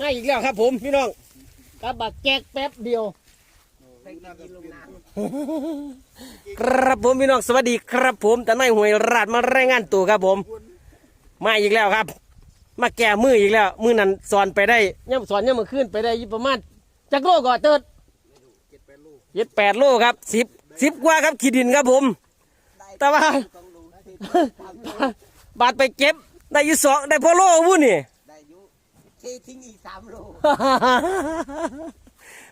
ง่ายอีกแล้วครับผมพี่น้องกับบักแจกแป๊บเดียวครับผมพี่น้องสวัสดีครับผมแต่นายหวยราดมารายงานตัวครับผม มาอีกแล้วครับ มาแก้มืออีกแล้ว มือนั้นสอนไปได้ย่ำสอนย่ำมาขึ้นไปได้ยู่ประมาณจักโลก่อนเติดเจ็ดแปดโลครับสิบสิบกว่าครับขีดินครับผม แต่ว่า บาดไปเก็บได้ยู่สองได้พอโลวุ้นนี่ ททิ้งอีกสามโล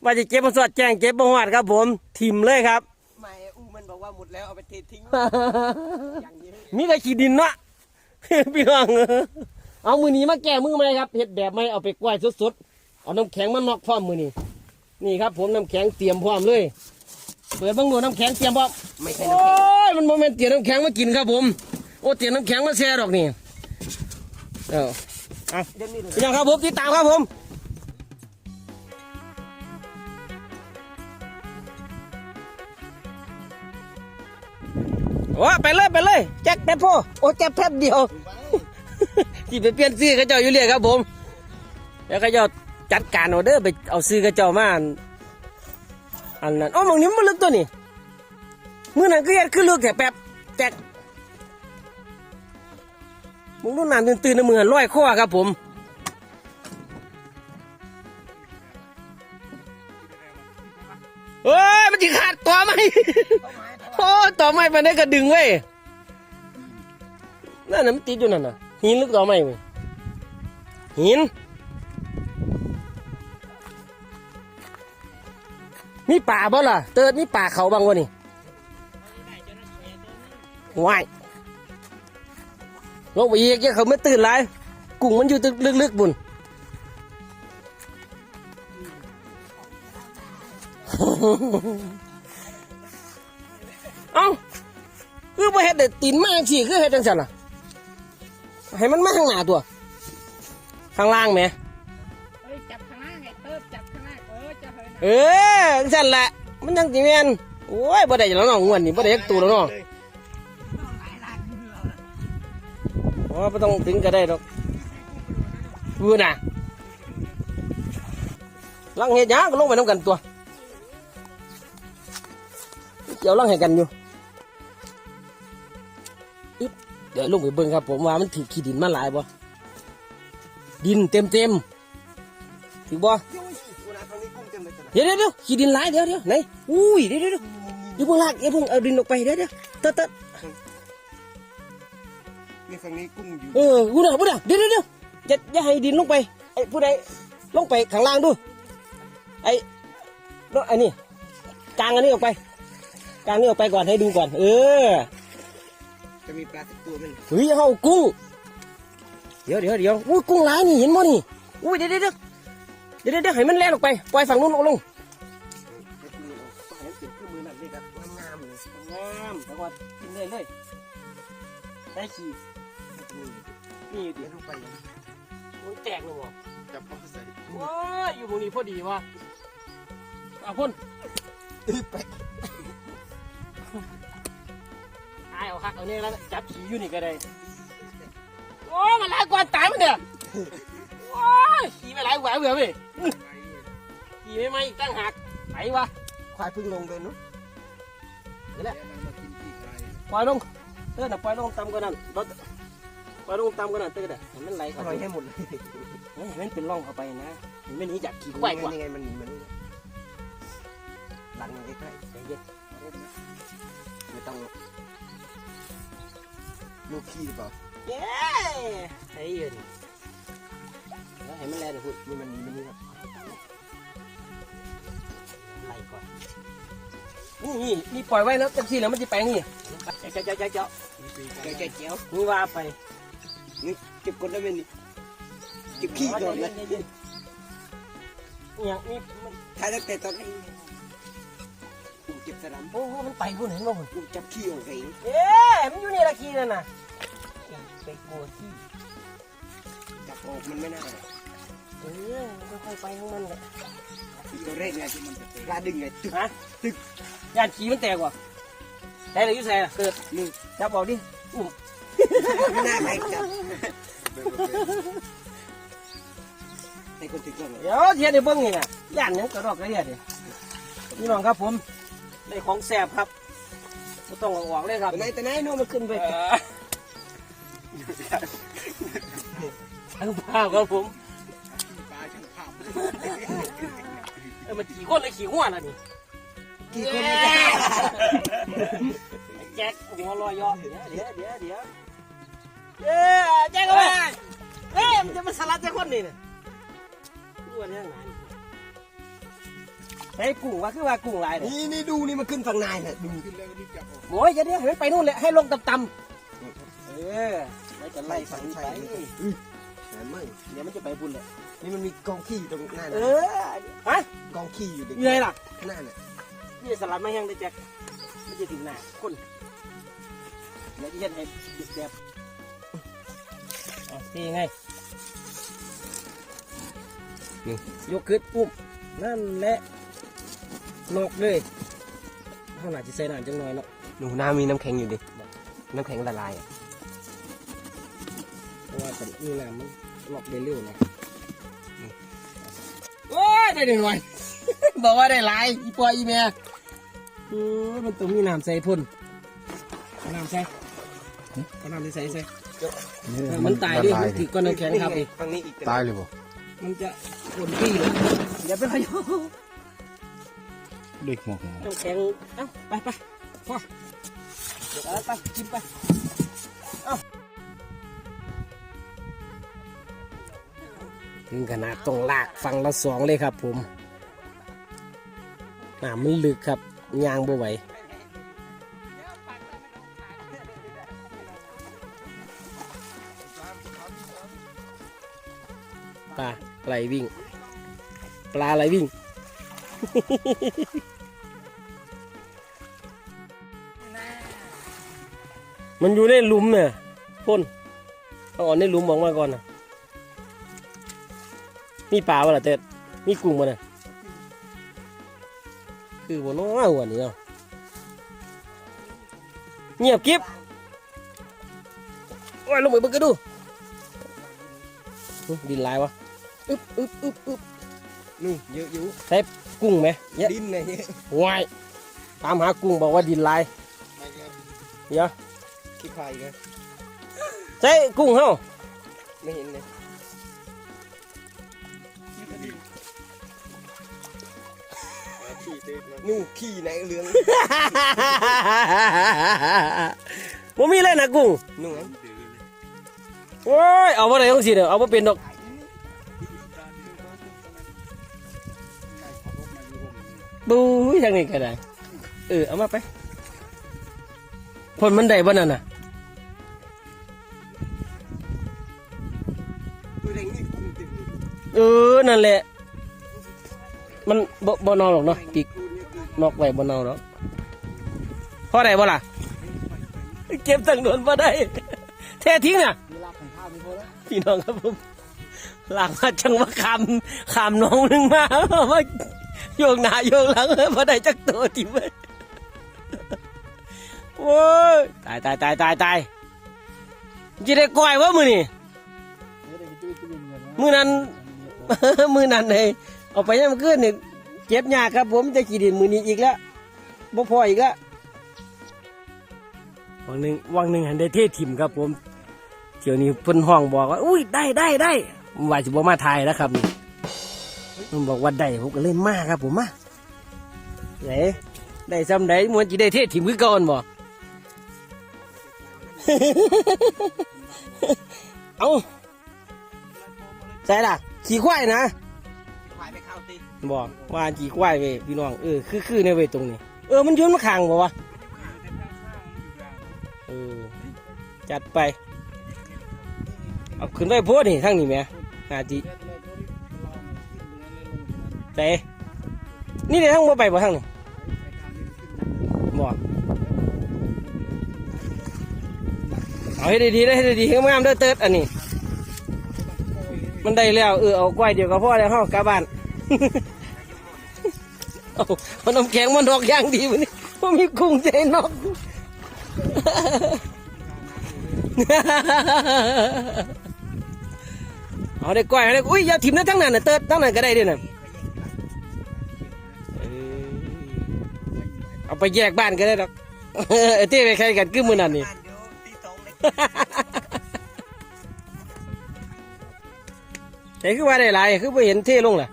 ว่าจะเก็บมาสอดแจ้งเก็บมาหวาดครับผมทิมเลยครับไม่อู้มันบอกว่าหมดแล้วเอาไปเททิ้งอย่างนี้มีแต่ขี้ดินเนาะพี่น้องเอามือนี้มาแก้มือไหมครับเห็ดแบบไม่เอาไปกล้วยสดๆเอาน้ำแข็งมานอกพร้อมมือนี้นี่ครับ ผมน้ำแข็งเตรียมพร้อมเลยเปิดเบังดูน้ำแข็งเตรียมพร้อมไม่ใช่โอ้น้ำแข็งยมันโมเมนต์เตรียมน้ำแข็งมากินครับผมโอ้เตรียมน้ำแข็งมาแช่ดอกนี่เออ เอาเดี๋ยวนี้เลยพี่น้องครับผมติดตามครับผมโอ้ไปเลยไปเลยแจ็คแป๊บโพโอ้แจ็คแป๊บเดียวที่ไปเปลี่ยนซื้อกระเจ้าอยู่เรียครับผม แล้วกระเจ้าจัดการเอเด้อไปเอาซื้อกระเจ้ามาอันอันนั้นโอ้หมองนี้มันลึกตัวนี่มือนั้นก็เฮ็ดขึ้นลึกแค่แป๊บแจ็ค มึงดูน้ำตื่นๆในมือร้อยข้อครับผมเฮ้ยมันจะขาดต่อไหมโอ้ต่อไหมไปไหนก็ดึงเว้ยนั่นน่ะมันติดอยู่นั่นน่ะหินหรือต่อไหมเว้ยหิน มีป่าบ่ล่ะ เติร์ดมีป่าเขาบ้างวะนี่ว้าย ลงไปอีกอย่าเขาไม่ตื่นไรกุ้งมันอยู่ตึกลึกๆบุญเอ้าคือบ่เฮ็ดได้ตีนมาจังคือเฮ็ดจังซั่นล่ะให้มันมาข้างหน้าตัว ข้างล่างแหมเฮ้ยจับข้างหน้าไงเติบจับข้างหน้าเออจะเฮ้ยเออจังซั่นแหละมันจังสิแม่นโอ้ยบ่ได้แล้วเนาะงวนนี่บ่ได้จักตัวแล้วเนาะอ๋อบ่ต้องถึงก็ได้ดอกดูน่ะลังเฮ็ดหยังก็ลงไปนํกันตัวเกี่ยวลังให้กันอยู่อึ๊บเดี๋ยวลงไปเบิ่งครับผมว่ามันถือขี้ดินมาหลายบ่ดินเต็มเต็มๆถือบ่กูนะตรงนี้กุ้งเต็มเลยจ้ะเดี๋ยวเดี๋ยวเดี๋ยวขี้ดินหลายเดี๋ยวเดี๋ยวไหนอุ้ยเดี๋ยวเดี๋ยวเดี๋ยวอย่าเพิ่งลากอย่าเพิ่งเอาดินออกไปเดี๋ยวเดี๋ยวเตอะเตอะ นี่ฝั่งนี้กุ้งอยู่เออกูน่ะกูน่ะเดี๋ยวเดี๋ยวเดี๋ยวอย่าอย่าให้ดินลงไปไอ้ผู้ใดลงไปข้างล่างดูไอ้เนาะไอ้นี่กางอันนี้ออกไปกางนี้ออกไปก่อนให้ดูก่อน เออ จะมีปลาสักตัวมันเฮ้ยเอากุ้งเดี๋ยวเดี๋ยวเดี๋ยวอุ้ยกุ้งหลายนี่เห็นมั้นี่อุ้ยเดี๋ยวเดี๋ยวเดี๋ยวเดี๋ยวเดี๋ยวให้มันแล่นออกไปปล่อยฝั่งนู้นลงลงจะกินเอาเห็นติดขึ้นมือนั่นนี่ครับงามๆเลยงามแต่ว่ากินเลยเลยได้ขี้ นี่เดี๋ยวลงไปยังมันแตกเลยบ่จับเข้าไปใส่ว้ายอยู่ตรงนี้พอดีว่ะเอาพ่นอื้อไปตายเอาคักเอาเนี่ยแล้วจับขี่อยู่นี่ก็ได้โอ้มันหลายกว่าตายมันเนี่ยโอ้ยขี่ไปหลายแหววเหวเว้ยขี่ไม่ไหมอีกตั้งหักไหนวะควายเพึ่งลงเลยเนาะปล่อยลงเตือนน่ะปล่อยลงต่ำกว่านั้นรถ ปล่อยลงต่ำกว่านั้นเตือนน่ะให้มันไหลอเข้าร่ไปอยให้หมดเลยเฮ้ยให้มันเป็นร่องเข้าไปนะให้มันหนีจากขี่ควายกว่ายังไงมันมันหลังมันใกล้ใจเย็นๆไม่ต้องลูกขี้หรือเปล่าเย้ไอ้เหี้ยนี่แล้วให้มันแล่นพูดนี่มันมันนี่ครับไล่ก่อนนี่นี่นี่ปล่อยไว้แล้วจังซี่แล้วมันจะไปนี่เจ้าเจ้าเจ้าเจ้าเจ้าแกแกเจียวนี่ว่าไป นี่เก็บกดได้ไหมนี่เก็บขี้ก่อนนะเนี่ยนี่มันถ่ายตั้งแต่ตอนนี้กูเก็บสนามโอ้โหมันไปพุ่นเห็นบ่พุ่นกูจับขี้ออกเองเอ๊ะมันอยู่ในละขี้นั่นน่ะไปกลัวขี้จับออกมันไม่น่าเออมันค่อยๆไปของมันแหละตัวแรกไงที่มันจะปลาดึงไงตึกฮะตึกยานขี้มันแตกว่ะได้เลยอยุ่ใส่ละเกิดนี่จับบอกดิอุ้ม ไม่น่าไปจับไอ้ให้คนถึงก่อนเดี๋ยวเทียนในเบิ้งนี่นะย่านหยังกระดอกกระเดียดดิพี่น้องครับผมได้ของแสบครับไม่ต้องเอาออกเลยครับ แต่ไหนแต่ไหนโน้มมันขึ้นไปทั้งภาพครับผมเออมันขี่ก้นเลยขี่หัวแล้วนี่กี่คนเย้ไม่ได้ไอ้แจ็คหัวลอยย่อเดี๋ยวเดี๋ยวเดี๋ยวเดี๋ยว เย้แจ็คเอาไปเฮ้ยมันจะมาสลัดแจ็คคนนี่เนี่ยอ้วนยังไงไอ้กุ้งว่าคือว่ากุ้งลายเนี่ยนี่นี่ดูนี่มันขึ้นฝั่งในน่ะดูโอ้ยอย่าเดี๋ยวให้มันไปนู่นเลยให้ลงต่ำๆเออแล้วจะไล่ฝั่งนี้ไปแต่ไม่เดี๋ยวมันจะไปบุญเลยนี่มันมีกองขี้อยู่ตรงหน้าเอน่ะอฮะกองขี้อยู่ตรงเหนื่อยล่ะหน้าน่ะนี่สลัดมาแห้งได้แจ็คไม่จะถึงหน้าคนเดี๋ยวจะเห็นให้แบบ เอาที่ไงนี่ยกขึ้นปุ๊บนั่นแหละนอกเลยข้างหน้าจะใส่น้ำจังหน่อยเนาะหนูหน้ามีน้ำแข็งอยู่ดิ น้ำแข็งละลายอะเพราะว่าแต่นี่น้ำมันนอกได้เร็วนะนี่โอ้ยได้หนึ่งวันบอกว่าได้หลายอีปอยอีเมียเออมันต้องมีน้ำใส่พ่นเอาน้ำใส่เอาน้ำใส่ใส่ มันตายด้วยมันถือก้อนน้ำแข็งครับอีกฝั่งนี้อีกตายเลยบ่มันจะพ่นที่เลยอย่าไปพยเด็กหมอกหัวน้ำแข็งเอ้าไปไปพอไปไปกินไปเอ้าถึงขนาดต้องลากฟังละสองเลยครับผมน้ำมันลึกครับยางบ่ไหว ไหลวิ่ง ปลาไหลวิ่ง มันอยู่ในหลุมเนี่ยพ่นเอาออกในหลุมออกมาก่อนนะมีปลาวะล่ะเต็ดมีกุ้งมาเนี่ยคือบนน้อยหัวนี่เนาะเงียบกิ๊บโอ้ยลงไปเบิ่งกันดูดินลายวะ อึ๊บอึ๊บอึ๊บอึ๊บนู่นเยอะอยู่ใช้กุ้งไหมเยอะดินเลยเนี่ยวายตามหากุ้งบอกว่าดินลายเดี๋ยวขี้ควายกันใช้กุ้งเฮ้าไม่เห็นเลยนู่นขี้ไหนเหลืองบ่มีเลยนะกุ้งนู่นโอ้ยเอาบ่ได้ต้องสิเด้อเอาบ่เป็นดอก ทางนี้ก็ได้ เออ เอามาไปผลมันได้บ่นั่นน่ะตัวแดงนี่กุ้งเต็มเลยเออ นั่นแหละ มันบ่บ่เนอนหรอกเนาะปีกนอกไว้บ่เนอนหรอกพอได้บ่ล่ะ เก็บตั้งโดนบ่ได้ แท้ทิ้งอะพี่น้องครับผมหลังมาจังว่าคำคำน้องนึงมาว่า โยกหน้าโยกหลังพอได้จักตัวทีเว้ยโอ้ยตายตายตายตายตายจะได้ก้อยวะมือนี่มือนั้นมือนั้นเลยเอาไปยังขึ้นนี่เจ็บยากครับผมจะขี่ดินมือนี้อีกแล้วบ่พออีกแล้ววังหนึ่งวังหนึ่งหันได้เทถิ่มครับผมเที่ยวนี้เพิ่นห้องบอกว่า อุ้ยได้ได้ได้ผมว่าสิบ่มาถ่ายแล้วครับนี่ มันบอกว่าได้ผมก็เล่นมากครับผมมาไหนได้ซ้ำได้มวนจีได้เทศถิ่มคือก่อนบ่เอาใช่ล่ะ ขี่ควายนะควายไปเข้าตีบอกว่าขี่ควายเว้ยพี่น้องเออคือคือในเว้ยตรงนี้ เออมันยืนมาข้างบ่วะเออจัดไป เอาขึ้นไปโพดนี่ทั้งนี้แหม่อาจิ แต่นี่เลยทั้งบ่ไปบ่ทั้งนี้บ่เอาให้ดีๆได้ให้ดีๆให้งามๆเด้อเติร์ดอันนี้ มันได้แล้วเออเอากล้วยเดียวก็พ่อแล้วเฮากลับบ้านเอาเอาน้ำแข็งมันดอกย่างดีวันนี้ว่ามีกุ้งใจนอกเเอาได้ก้อยเอาได้อุ้ยอย่าถิ่มนะทั้งนั้นนะเติร์ดทั้งนั้นก็ได้ด้วยนะ เอาไปแยกบ้านก็ได้ดอกเออเต้ไปใครกันคือมือนั่นนี่บ้านเดี๋ยวตีสองเลยใช่คือว่าได้หลายคือไปเห็นเท่ลงล่ะ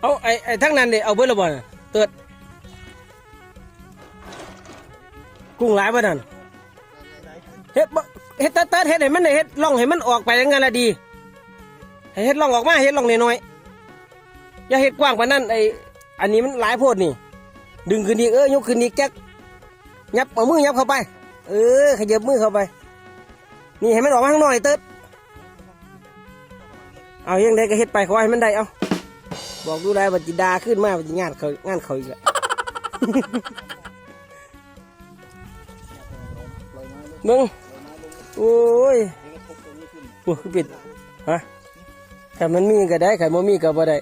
เอาไอ้ไอ้ทั้งนั้นดิเอาเบิดละบ่น่ะเติดกุ้งหลายบ่นั่นเฮ็ดบ่ เฮ็ดเติร์ดเติร์ดเฮ็ดให้มันได้เฮ็ดล่องให้มันออกไปงั้นละดีให้เฮ็ดล่องออกมาเฮ็ดล่องน้อยๆอย่าเฮ็ดกว้างกว่านั้นไออันนี้มันหลายโพดนี่ ดึงขึ้นอีกเออยกขึ้นอีกจักยับเอามือยับเข้าไป เออขยับมือเข้าไป นี่ให้มันออกมาข้างนอกไอ้เติร์ดเอายังไงก็เฮ็ดไปขอให้มันได้เอาบอกดูแลบัจิดาขึ้นมาบัจิงานเขางานเขาอีกแล้วมึง โอ้ยโอ้คือปิดฮะถ้ามันมีก็ได้ถ้ามันมีก็บ่ได้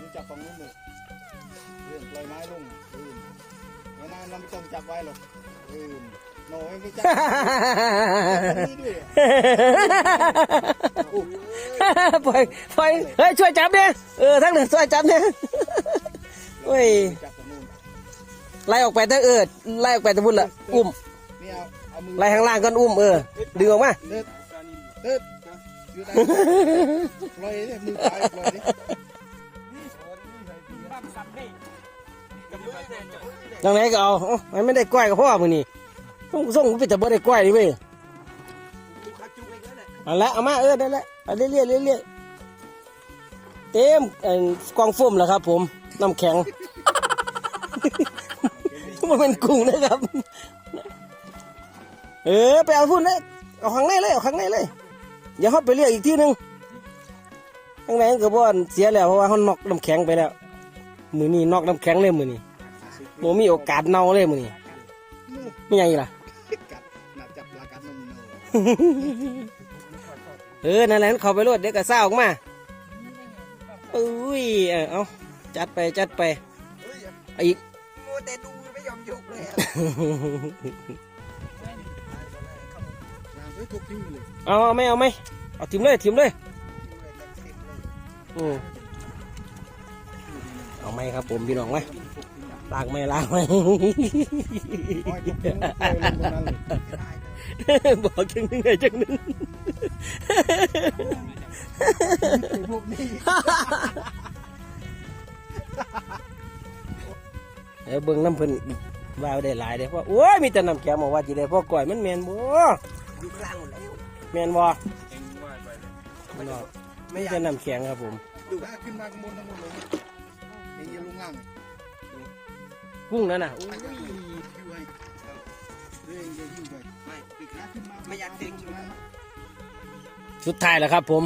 รู้จับฝั่งนู้นเลยเรื่องปล่อยไม้ลงเออแล้วนั่นเราไม่ต้องจับไว้หรอกเออโน้ยไม่จับนี่ด้วยปล่อยปล่อยเฮ้ยช่วยจับเนี่ยเออทั้งนั้นช่วยจับเนี่ยโอ้ยจับฝั่งนู้นไล่ออกไปทั้งเออไล่ออกไปทั้งบุญละอุ้มนี่เอาเอามือ ไล่ข้างล่างก็อุ้มเออดึงออกมาเดิดเดิดยืดได้ปล่ยมือไปปล่อยดิจังไหนก็เอาอ้ามันไม่ได้กล้วยกับพ่อมึงนี่ต้องส่งกูไปแต่บ่ได้กล้วยนี่เว้ยเอาละเอามาเออได้ละเอาเรื่อยเรื่อยเต็มเอ่อกองโฟมแล้วครับ ผมน้ำแข็งมันเป็นกุ้งนะครับ เออไปเอาพุ่นเลยเอาข้างในเลยเอาข้างในเลยอย่าเข้าไปเรียกอีกที่หนึงข้างในก็บ่อนเสียแล้วเพราะว่าเขานอกน้ำแข็งไปแล้ว มือนี้นอกน้ำแข็งเลยมือนี้โมมีโอกาสเน่าเลยมือนี้ไม่ยังอีกล่ะกัดหนักจับปลากัดนมเนอเออนั่นแหละเขาไปรวดเด็กก็เศร้าออกมาอุ้ยเออเอาจัดไปจัดไปเอาอีกโมแต่ดูไม่ยอมยกเลย เฮ้ยทุกที่เลยเอาเอาไหม่เอาไหมเอาทิมเลยทิมเลยอืมเอาไหมครับผมพี่น้องไหมลากไหมลากไหมปล่อยทุกที่ปล่อยลงตรงนั้นเลยบอกจังนึงไงจังนึงพวกนี้เดี๋ยวเบิ่งน้ำเพิ่นว่าได้หลายเด้เพราะโอ้ยมีแต่น้ำแข็งบอกว่าจีได้พ่อก่อยมันแมนบ่ อยู่กลางหมดแล้วแมนบ่ไม่นอกไม่แต่น้ำแข็งครับผมดูว่าขึ้นมาข้างบนทั้งหมดเลยเองอย่าลงล่างกุ้งนั่นน่ะโอ้ยหิวไว้เรื่องอย่าหิวไปไม่ปีกนะขึ้นมาไม่อยากดึงอยู่นะสุดท้ายแล้วครับ ผม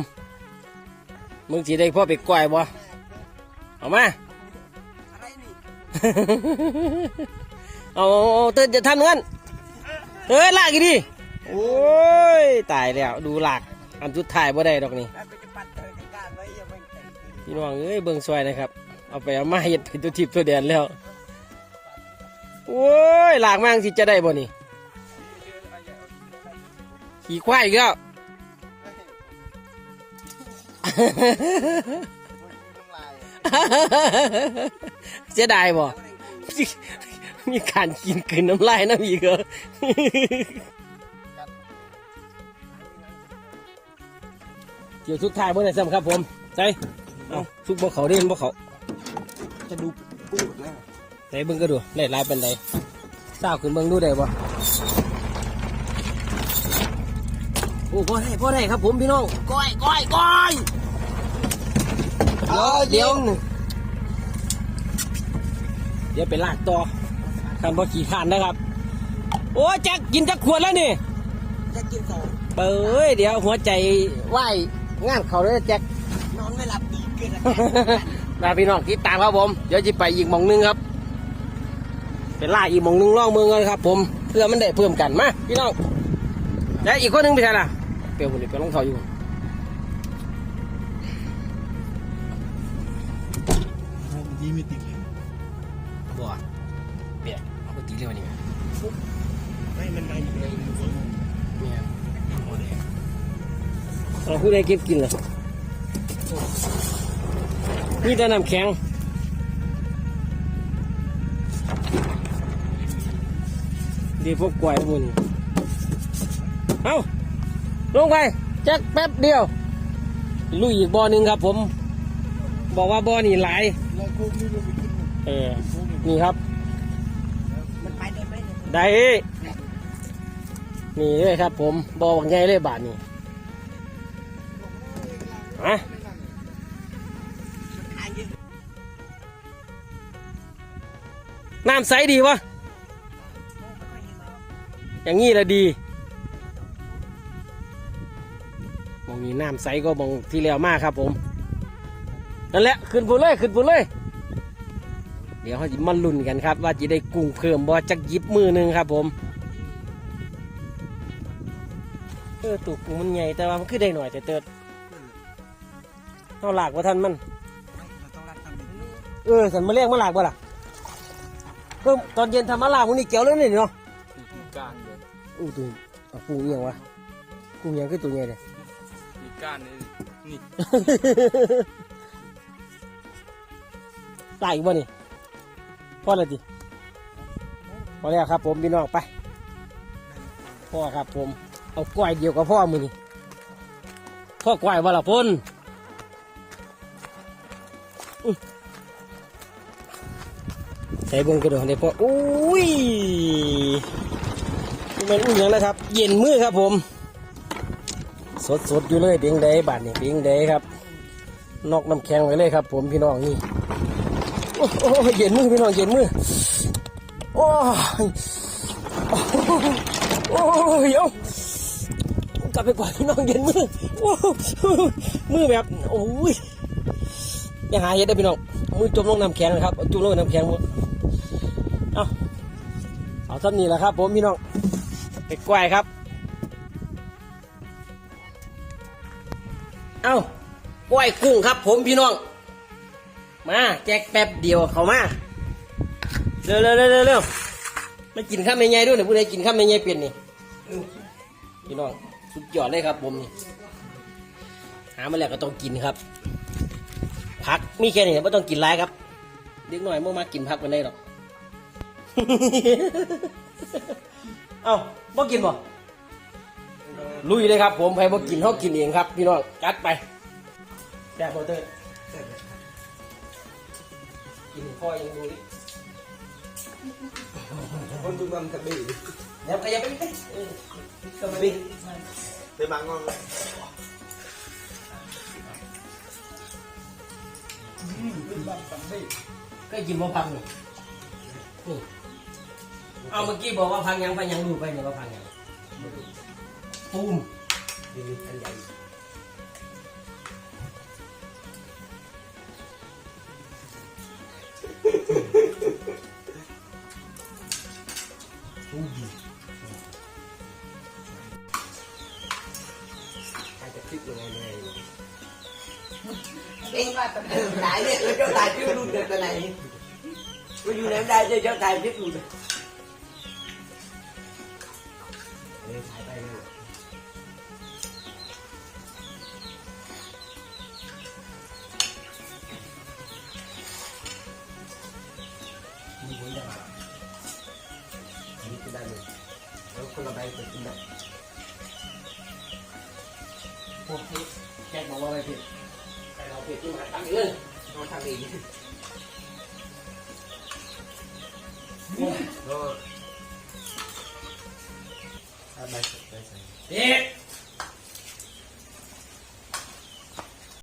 มึงสิได้พ่อไปก่อยบ่เอามาอะไรนี่เอาเอาเอาเตือนจะทำเงินเฮ้ยลากอีกดิ โอ้ย ตายแล้ว ดูหลากอันสุดท้ายบ่ได้ดอกนี่แล้วก็จะปัดเธอในการไว้ยังไม่แต่งพี่น้องเอ้ยเบิ่งซอยนะครับ เอาไปเอามาเฮ็ดเป็นตัวทิพย์ตัวแดนแล้ว โอ้ยหลากมากสิจะได้บ่นี่ ขี่ควายอีกแล้วน้ำลายเสียดายบ่มีการกินกลืนน้ำลายน้ำอีกเหรอ เดี๋ยวสุดท้ายบ่ได้ซ้ำครับผมใส่เอาทุกบ่เขาเด่นบ่เขาจะดูปูดแล้วไหนเบิ่งก็ดูได้หลายเป็นไดเศร้าขึ้นเบิ่งดูได้บ่โอ้พอได้พอได้ครับผมพี่น้องก้อยก้อยก้อยเดี๋ยวเดี๋ยวเดี๋ยวไปลากต่อคันบ่ขี่ขานนะครับ โอ้แจ็คกินจักขวดแล้วนี่จะกินสองเป้ยเดี๋ยวหัวใจไหว งานเขาเลยแจ็คนอนไม่หลับดีเกินมาพี่น้องติดตามครับผม เดี๋ยวจะไปอีกหมองหนึงครับไปล่าอีกหมองหนึงล่องเมืองเลยครับ ผม เพื่อมันได้เพิ่มกันมาพี่น้องแล้วอีกคนหนึงไปไหนล่ะเปลวคนนี้ไปลองเขาอยู่ เราผู้ใดเก็บกินเหรอนี่แต่น้ำแข็งดีพวกกล้วยพวกนี้เอาลงไปแจ็คแป๊บเดียว ลุยอีกบ่อหนึ่งครับผม บอกว่าบ่อนี่หลายแล้วกูนี่ลงไปกินเออ นี่ครับมันไปได้ไหมเนี่ยได้ นี่เลยครับผมบอบักใหญ่เลยบาทนี่ น้ำใสดีวะไม่ค่อยเห็นหรอกอย่างงี้ละดีมองนี้น้ำใสก็มองที่แล้วมากครับผมนั่นแหละขึ้นพูนเลยขึ้นพูนเลย เดี๋ยวเขาจะมาลุ้นกันครับ ว่าจะได้กุ้งเพิ่มบ่จักหยิบมือหนึ่งครับผมเออตุกกุ้งมันใหญ่แต่ว่ามันคือได้หน่อยแต่เติดเอาหลากว่าท่านมันเราต้องรัดทำอย่างนี้เออสันมาเรียกมาหลากบ่ล่ะ ก็ตอนเย็นทำมาหลากมันนี่เกี่ยวเลยนี่เนาะก้านเลยอู้ตัวเอากุ้งเอียงวะกุ้งเอียงคือตัวใหญ่เลยมีก้านนี่นี่ตายอีกบ่นี่พอแล้วดิพอแล้วครับ ผมพี่น้องไปพ่อครับผม เอากล้วยเดียวกับพ่อมือนี่พ่อกล้วยว่าละพ่น ใส่เบิ้งกระโดดได้พ่ออุ้ยนี่มันอุ้ยหยังนะครับ เย็นมือครับผม สดสดอยู่เลยเบียงใดบาทนี่เบียงใดครับ นอกน้ำแข็งไว้เลยครับ ผมพี่น้องนี่โอ้เย็นมือพี่น้องเย็นมือโอ้ยโอ้ยเอากลับไปก่อนพี่น้องเย็นมือโอ้มือแบบโอ้ยย่าหาเห็ดได้พี่น้องมือจมลงน้ำแข็งนะครับจมลงน้ำแข็งหมดเอ เอาท่านี้แหละครับ ผมพี่น้องไปกล้วยครับ เอากล้วยกุ้งครับ ผมพี่น้อง มาแจกแป๊บเดียวเขามาเร็วเร็วเร็วเร็วเร็วมากินข้าวแม่ใหญ่ด้วยเนี่ยผู้ใดกินข้าวแม่ใหญ่เป็นนี่พี่น้องสุดยอดเลยครับ ผมนี่หามาแล้วก็ต้องกินครับผักมีแค่นี้ไม่ต้องกินหลายครับเด็กหน่อยเมื่อมากินผักกันได้หรอก เอ้าบ่กินบ่ลุยเลยครับ ผมใครบ่กินเขากินเองครับ พี่น้องจัดไปแซ่บโบเตอร์กินพ่อยังดูดิคนดูมันกระบี่เดี๋ยวขยับไปดิเออเข้ามาดิไปบางงอนก็กินบ่พังนี่นี่ เอาเมื่อกี้บอกว่าพังยังพังยังดูไปเนี่ยว่าพังยังตูมดีอันใหญ่ตูมใครจะคลิปยังไงเนี่ยเองว่าตะไหนเนี่ยเออเจ้าตายชื่อรุ่นเด็กตะไหนก็อยู่ไหนได้เจ้าเจ้าตายชื่อรุ่น เออถ่ายไปเลยมีผลยังไงอันนี้กินได้เลยแล้วคนละใบเปิดกินได้พวกที่แจ้งบอกว่าอะไรผิดแต่เราผิดที่มาทำเองเราทำเอง